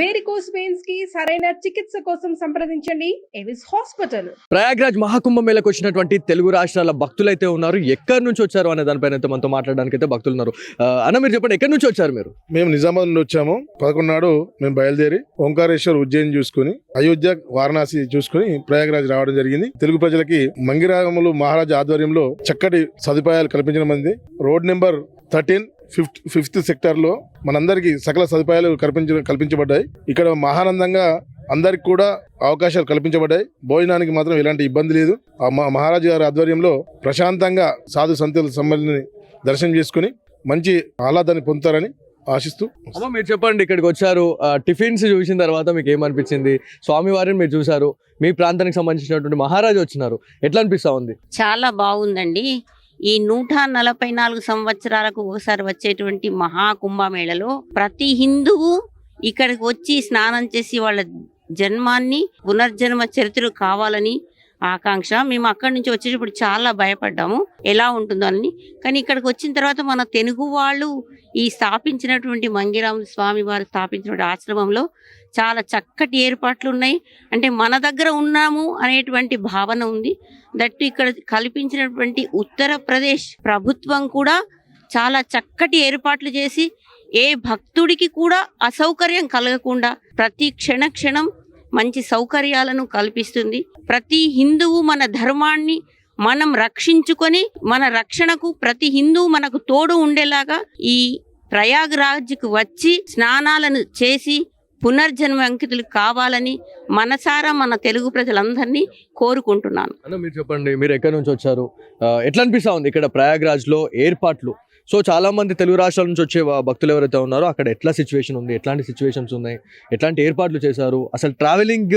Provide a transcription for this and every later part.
Varicose వెయిన్స్కి సరైన చికిత్స కోసం సంప్రదించండి. ఎవిస్ హాస్పిటల్ ప్రయాగ్రాజ్ మహాకుంభ మేళకు వచ్చినటువంటి తెలుగు రాష్ట్రాల భక్తులైతే ఉన్నారు. ఎక్కడి నుంచి వచ్చారు అనే దానిపైన అయితే మనతో మాట్లాడడానికి అయితే భక్తులు ఉన్నారు. ఆ, అన్న మీరు చెప్పండి ఎక్కడి నుంచి వచ్చారు మీరు? మేము నిజామాబాద్ నుండి వచ్చాము. పదకొండు నాడు మేము బయలుదేరి ఓంకారేశ్వర్ ఉజ్జయిని చూసుకుని అయోధ్య వారణాసి చూసుకుని ప్రయాగరాజ్ రావడం జరిగింది. తెలుగు ప్రజలకి మంగిరాగములు మహారాజా ఆధ్వర్యంలో చక్కటి సదుపాయాలు కల్పించడం మంది. Road number thirteen fifth fifth సెక్టర్లో మనందరికీ సకల సదుపాయాలు కల్పించ కల్పించబడ్డాయి. ఇక్కడ మహానందంగా అందరికి కూడా అవకాశాలు కల్పించబడ్డాయి. భోజనానికి మాత్రం ఎలాంటి ఇబ్బంది లేదు. ఆ మా మహారాజు గారి ఆధ్వర్యంలో ప్రశాంతంగా సాధు సంతుల సమ్మేళని దర్శనం చేసుకుని మంచి ఆహ్లాదాన్ని పొందుతారని ఆశిస్తూ అమ్మ మీరు చెప్పండి ఇక్కడికి వచ్చారు. ఆ, టిఫిన్స్ చూసిన తర్వాత మీకు ఏమనిపించింది? స్వామివారిని మీరు చూసారు మీ ప్రాంతానికి సంబంధించినటువంటి మహారాజు వచ్చినారు. ఎట్లా అనిపిస్తా ఉంది? చాలా బాగుందండి. ఈ నూట నలభై నాలుగు సంవత్సరాలకు ఒకసారి వచ్చేటువంటి మహాకుంభమేళలో ప్రతి హిందువు ఇక్కడికి వచ్చి స్నానం చేసి వాళ్ళ జన్మాన్ని పునర్జన్మ చరిత్రలు కావాలని ఆకాంక్ష. మేము అక్కడి నుంచి వచ్చేటప్పుడు చాలా భయపడ్డాము. ఎలా ఉంటుందో అని. కానీ ఇక్కడికి వచ్చిన తర్వాత మన తెలుగు వాళ్ళు ఈ స్థాపించినటువంటి మంగిరామ స్వామి వారు స్థాపించినటువంటి ఆశ్రమంలో చాలా చక్కటి ఏర్పాట్లు ఉన్నాయి అంటే మన దగ్గర ఉన్నాము అనేటువంటి భావన ఉంది. దట్టు ఇక్కడ కల్పించినటువంటి ఉత్తరప్రదేశ్ ప్రభుత్వం కూడా చాలా చక్కటి ఏర్పాట్లు చేసి ఏ భక్తుడికి కూడా అసౌకర్యం కలగకుండా ప్రతి క్షణ క్షణం మంచి సౌకర్యాలను కల్పిస్తుంది. ప్రతి హిందువు మన ధర్మాన్ని మనం రక్షించుకొని మన రక్షణకు ప్రతి హిందువు మనకు తోడు ఉండేలాగా ఈ ప్రయాగ్రాజ్కు వచ్చి స్నానాలను చేసి పునర్జన్మ అంకితులు కావాలని మనసారా మన తెలుగు ప్రజలందరినీ కోరుకుంటున్నాను. మీరు చెప్పండి మీరు ఎక్కడి నుంచి వచ్చారు? ఎట్లా అనిపిస్తా ఉంది ఇక్కడ ప్రయాగ్రాజ్లో ఏర్పాట్లు? సో చాలామంది తెలుగు రాష్ట్రాల నుంచి వచ్చే భక్తులు ఎవరైతే ఉన్నారో అక్కడ ఎట్లా సిచ్యువేషన్ ఉంది ఎట్లాంటి సిచ్యువేషన్స్ ఉన్నాయి ఎట్లాంటి ఏర్పాట్లు చేశారు? అసలు ట్రావెలింగ్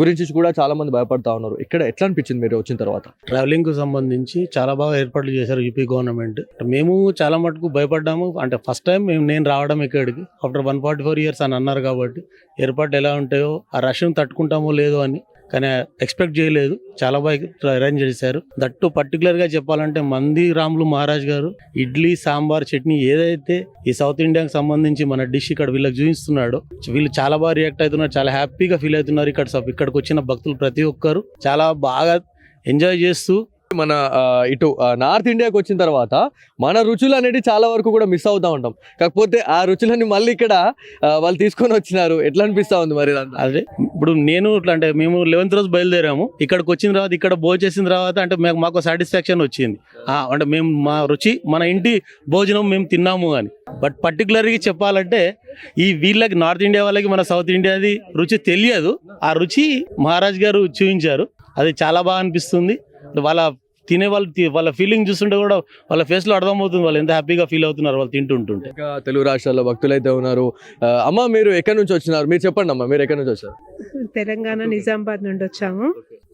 గురించి కూడా చాలామంది భయపడతా ఉన్నారు. ఇక్కడ ఎట్లా అనిపించింది మీరు వచ్చిన తర్వాత? ట్రావెలింగ్కు సంబంధించి చాలా బాగా ఏర్పాట్లు చేశారు యూపీ గవర్నమెంట్ మేము చాలా మటుకు భయపడ్డాము. అంటే ఫస్ట్ టైం మేము నేను రావడం ఇక్కడికి. After one forty four years అని అన్నారు కాబట్టి ఏర్పాట్లు ఎలా ఉంటాయో ఆ రష్యం తట్టుకుంటామో లేదో అని కానీ ఎక్స్పెక్ట్ చేయలేదు. చాలా బాగా అరేంజ్ చేశారు. దట్టు పర్టికులర్గా చెప్పాలంటే మంది రాములు మహారాజ్ గారు ఇడ్లీ సాంబార్ చట్నీ ఏదైతే ఈ సౌత్ ఇండియాకి సంబంధించి మన డిష్ ఇక్కడ వీళ్ళకి చూపిస్తున్నాడో వీళ్ళు చాలా బాగా రియాక్ట్ అవుతున్నారు. చాలా హ్యాపీగా ఫీల్ అవుతున్నారు ఇక్కడ ఇక్కడికి వచ్చిన భక్తులు ప్రతి ఒక్కరు. చాలా బాగా ఎంజాయ్ చేస్తూ మన ఇటు నార్త్ ఇండియాకి వచ్చిన తర్వాత మన రుచులు అనేది చాలా వరకు కూడా మిస్ అవుతూ ఉంటాం. కాకపోతే ఆ రుచులని మళ్ళీ ఇక్కడ వాళ్ళు తీసుకొని వచ్చినారు. ఎట్లా అనిపిస్తా ఉంది మరి అదే. ఇప్పుడు నేను ఇట్లా అంటే మేము లెవెన్త్ రోజు బయలుదేరాము. ఇక్కడికి వచ్చిన తర్వాత ఇక్కడ భోజేసిన చేసిన తర్వాత అంటే మాకు మాకు సాటిస్ఫాక్షన్ వచ్చింది. అంటే మేము మా రుచి మన ఇంటి భోజనం మేము తిన్నాము అని. బట్ పర్టికులర్గా చెప్పాలంటే ఈ వీళ్ళకి నార్త్ ఇండియా వాళ్ళకి మన సౌత్ ఇండియాది రుచి తెలియదు. ఆ రుచి మహారాజ్ గారు చూపించారు. అది చాలా బాగా అనిపిస్తుంది. వాళ్ళ తినే వాళ్ళు వాళ్ళ ఫీలింగ్ చూస్తుంటే కూడా వాళ్ళ ఫేస్లో అర్థమవుతుంది. వాళ్ళు ఎంత హ్యాపీగా ఫీల్ అవుతున్నారు వాళ్ళు తింటుంటుంటే. ఇంకా తెలుగు రాష్ట్రాల్లో భక్తులు అయితే ఉన్నారు అమ్మ మీరు ఎక్కడి నుంచి వచ్చినారు? మీరు చెప్పండి అమ్మా మీరు ఎక్కడి నుంచి వచ్చారు? తెలంగాణ నిజామాబాద్ నుండి వచ్చాము.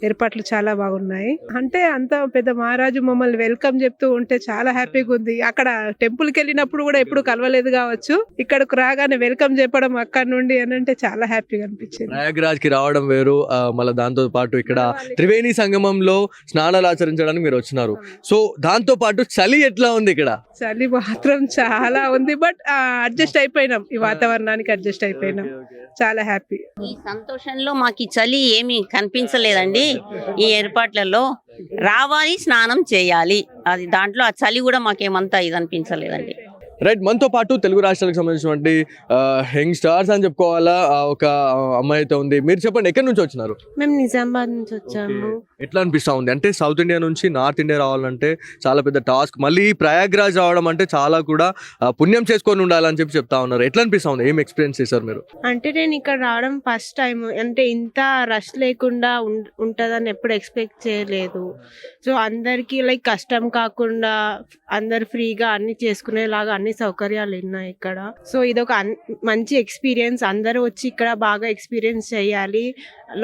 ఏర్పాట్లు చాలా బాగున్నాయి. అంటే అంత పెద్ద మహారాజు మమ్మల్ని వెల్కమ్ చెప్తూ ఉంటే చాలా హ్యాపీగా ఉంది. అక్కడ టెంపుల్కి వెళ్ళినప్పుడు కూడా ఎప్పుడు కలవలేదు కావచ్చు. ఇక్కడకు రాగానే వెల్కమ్ చెప్పడం అక్కడ నుండి అని అంటే చాలా హ్యాపీగా అనిపించింది. ప్రయాగ్రాజ్కి రావడం వేరు. మళ్ళీ దాంతో పాటు ఇక్కడ త్రివేణి సంగమంలో స్నానాలు ఆచరించడానికి మీరు వచ్చినారు. సో దాంతో పాటు చలి ఎట్లా ఉంది ఇక్కడ? చలి మాత్రం చాలా ఉంది. బట్ అడ్జస్ట్ అయిపోయినాం. ఈ వాతావరణానికి అడ్జస్ట్ అయిపోయినాం. చాలా హ్యాపీ. ఈ సంతోషంలో మాకు ఈ చలి ఏమీ కనిపించలేదండి. ఈ ఏర్పాట్లలో రావాలి స్నానం చేయాలి. అది దాంట్లో ఆ చలి కూడా మాకేమంతా ఇది అనిపించలేదండి రైట్ మనతో పాటు తెలుగు రాష్ట్రాలకు సంబంధించినటువంటి యంగ్ స్టార్స్ అని చెప్పుకోవాలా? ఒక అమ్మాయి అయితే ఉంది. మీరు చెప్పండి ఎక్కడి నుంచి వచ్చినారు? మేము నిజామాబాద్ నుంచి వచ్చాము. ఎట్లా అనిపిస్తా ఉంది? అంటే సౌత్ ఇండియా నుంచి నార్త్ ఇండియా రావాలంటే చాలా పెద్ద టాస్క్ మళ్ళీ ప్రయాగ్రాజ్ రావడం అంటే చాలా కూడా పుణ్యం చేసుకొని ఉండాలని చెప్పి చెప్తా ఉన్నారు. ఎట్లా అనిపిస్తా ఉంది? ఏం ఎక్స్పీరియన్స్ చేశారు మీరు? అంటే నేను ఇక్కడ రావడం ఫస్ట్ టైం అంటే ఇంత రష్ లేకుండా ఉంటదని ఎప్పుడు ఎక్స్పెక్ట్ చేయలేదు. సో అందరికి లైక్ కష్టం కాకుండా అందరు ఫ్రీగా అన్ని చేసుకునేలాగా అన్ని సౌకర్యాలు ఉన్నాయి ఇక్కడ. సో ఇది ఒక మంచి ఎక్స్పీరియన్స్. అందరూ వచ్చి ఇక్కడ బాగా ఎక్స్పీరియన్స్ చేయాలి.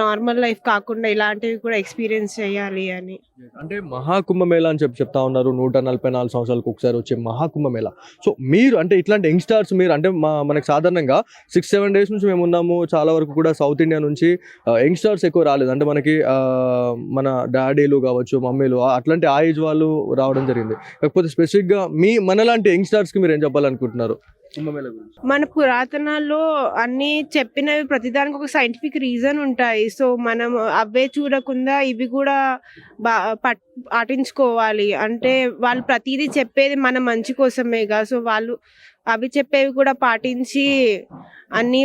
నార్మల్ లైఫ్ కాకుండా ఇలాంటివి కూడా ఎక్స్పీరియన్స్ చేయాలి అని. అంటే మహాకుంభమేళ అని చెప్పి చెప్తా ఉన్నారు. నూట నలభై నాలుగు సంవత్సరాలకు ఒకసారి వచ్చే మహాకుంభమేళ. సో మీరు అంటే ఇట్లాంటి యంగ్స్టార్స్ మీరు అంటే మా మనకు సాధారణంగా సిక్స్ సెవెన్ డేస్ నుంచి మేము ఉన్నాము. చాలా వరకు కూడా సౌత్ ఇండియా నుంచి యంగ్స్టార్స్ ఎక్కువ రాలేదు. అంటే మనకి మన డాడీలు కావచ్చు మమ్మీలు అట్లాంటి ఆ ఏజ్ వాళ్ళు రావడం జరిగింది. కాకపోతే స్పెసిఫిక్గా మీ మనలాంటి యంగ్స్టార్స్కి మీరు ఏం చెప్పాలనుకుంటున్నారు? మన పురాతనాల్లో అన్ని చెప్పినవి ప్రతిదానికి ఒక సైంటిఫిక్ రీజన్ ఉంటాయి. సో మనం అవే చూడకుండా ఇవి కూడా బా పాటించుకోవాలి. అంటే వాళ్ళు ప్రతిదీ చెప్పేది మన మంచి కోసమేగా. సో వాళ్ళు అవి చెప్పేవి కూడా పాటించి అన్ని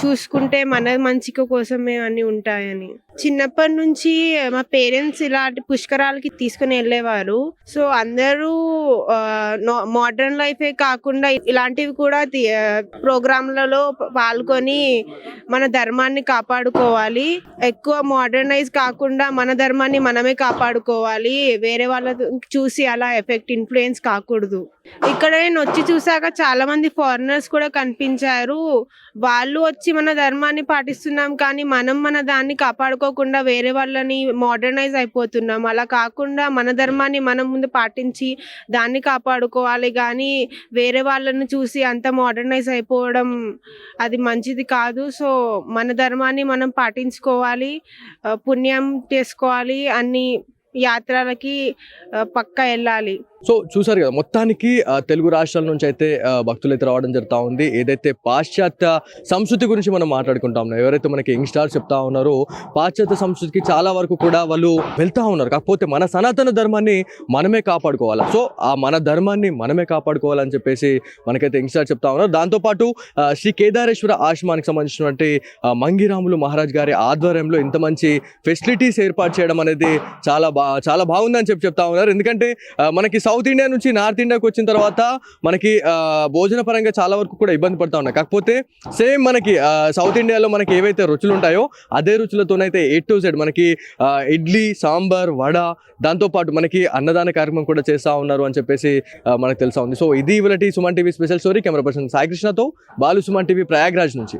చూసుకుంటే మన మంచిక కోసమే అన్ని ఉంటాయని. చిన్నప్పటి నుంచి మా పేరెంట్స్ ఇలాంటి పుష్కరాలకి తీసుకుని వెళ్ళేవారు. సో అందరూ మోడర్న్ లైఫే కాకుండా ఇలాంటివి కూడా ప్రోగ్రాంలలో పాల్గొని మన ధర్మాన్ని కాపాడుకోవాలి. ఎక్కువ మోడర్నైజ్ కాకుండా మన ధర్మాన్ని మనమే కాపాడుకోవాలి. వేరే వాళ్ళ చూసి అలా ఎఫెక్ట్ ఇన్ఫ్లుయెన్స్ కాకూడదు. ఇక్కడ నేను వచ్చి చూసాక చాలా మంది ఫారినర్స్ కూడా కనిపించారు. వాళ్ళు వచ్చి మన ధర్మాన్ని పాటిస్తున్నాం కానీ మనం మన దాన్ని కాపాడుకోకుండా వేరే వాళ్ళని మోడర్నైజ్ అయిపోతున్నాం. అలా కాకుండా మన ధర్మాన్ని మనం ముందు పాటించి దాన్ని కాపాడుకోవాలి కానీ వేరే వాళ్ళని చూసి అంత మోడర్నైజ్ అయిపోవడం అది మంచిది కాదు. సో మన ధర్మాన్ని మనం పాటించుకోవాలి పుణ్యం చేసుకోవాలి అన్ని యాత్రలకి పక్క పక్కా వెళ్ళాలి. సో చూసారు కదా మొత్తానికి తెలుగు రాష్ట్రాల నుంచి అయితే భక్తులు అయితే రావడం జరుగుతూ ఉంది. ఏదైతే పాశ్చాత్య సంస్కృతి గురించి మనం మాట్లాడుకుంటాం ఎవరైతే మనకి యంగ్ స్టార్స్ చెప్తా ఉన్నారో పాశ్చాత్య సంస్కృతికి చాలా వరకు కూడా వాళ్ళు వెళ్తా ఉన్నారు. కాకపోతే మన సనాతన ధర్మాన్ని మనమే కాపాడుకోవాలి? సో ఆ మన ధర్మాన్ని మనమే కాపాడుకోవాలని చెప్పేసి మనకైతే యంగ్ స్టార్ చెప్తా ఉన్నారు. దాంతోపాటు శ్రీ కేదారేశ్వర ఆశ్రమానికి సంబంధించినటువంటి మంగిరాములు మహారాజ్ గారి ఆధ్వర్యంలో ఇంత మంచి ఫెసిలిటీస్ ఏర్పాటు చేయడం అనేది చాలా బా చాలా బాగుందని చెప్పి చెప్తా ఉన్నారు. ఎందుకంటే మనకి సౌత్ ఇండియా నుంచి నార్త్ ఇండియాకి వచ్చిన తర్వాత మనకి భోజన పరంగా చాలా వరకు కూడా ఇబ్బంది పడతా ఉన్నాయి కాకపోతే సేమ్ మనకి సౌత్ ఇండియాలో మనకి ఏవైతే రుచులు ఉంటాయో అదే రుచులతోనైతే ఏ టు జెడ్ మనకి ఇడ్లీ సాంబార్ వడ దాంతోపాటు మనకి అన్నదాన కార్యక్రమం కూడా చేస్తూ ఉన్నారు అని చెప్పేసి మనకు తెలుసా ఉంది. సో ఇది ఇవాళ Suman TV special story. Camera person Sai కృష్ణతో బాలు సుమన్ టీవీ ప్రయాగ్రాజ్ నుంచి.